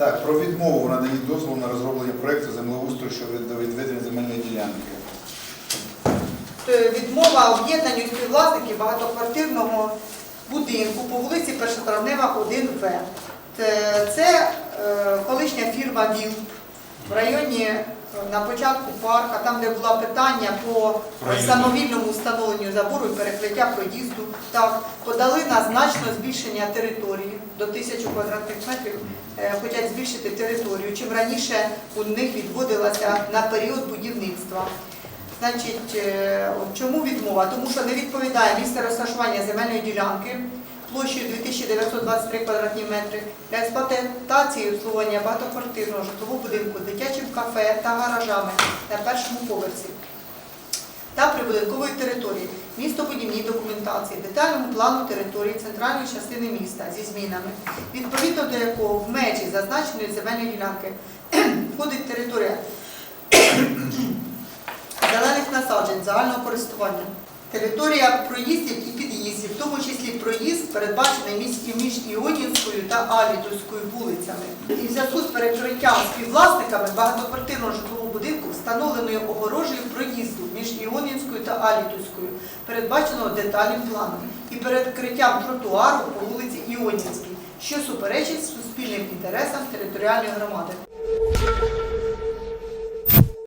Так, про відмову в дозволу на розроблення проєкту землеустрою щодо відведення земельної ділянки. Відмова об'єднанню співвласників багатоквартирного будинку по вулиці Першотравнева 1В. Це- е, колишня фірма ВІЛ в районі е, на початку парка, там, де було питання по самовільному встановленню забору і перекриття проїзду. Так, подали на значне збільшення території до 1000 квадратних метрів. Е, Хочуть збільшити територію. Чим раніше у них відводилася на період будівництва. Значить, е, чому відмова? Тому що не відповідає місце розташування земельної ділянки площею 2923 квадратні метри для експлуатації і обслуговування багатоквартирного житлового будинку, дитячим кафе та гаражами на першому поверсі та прибудинкової території, містобудівній документації, детальному плану території центральної частини міста зі змінами, відповідно до якого в межі зазначеної земельної ділянки входить територія зелених насаджень загального користування. Територія проїздів і під'їздів, в тому числі проїзд, передбачений між, Іонінською та Алітовською вулицями. І в зв'язку з перекриттям співвласниками багатоквартирного житлового будинку встановленою огорожею проїзду між Іонінською та Алітовською, передбаченого детальним планом, і перекриттям тротуару по вулиці Іонінській, що суперечить суспільним інтересам територіальної громади.